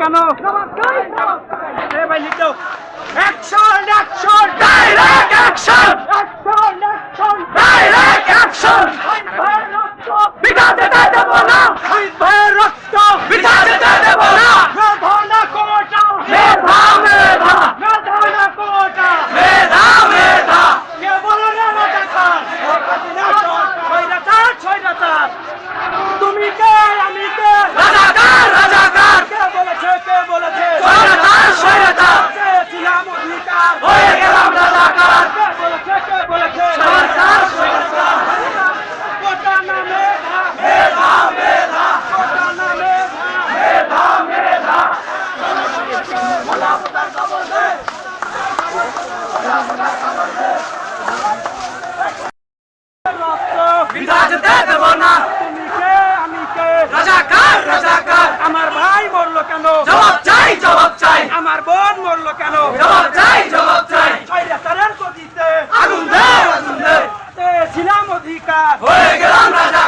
কেন? হয়ে গেলাম রাজাকার কোটা মেধা মেধা দেব না। রাজাকার আমার ভাই মরলো কেন? জবাব চাই জবাব চাই। আমার বোন মরলো কেন? জবাব চাই ¡Oye, qué onda!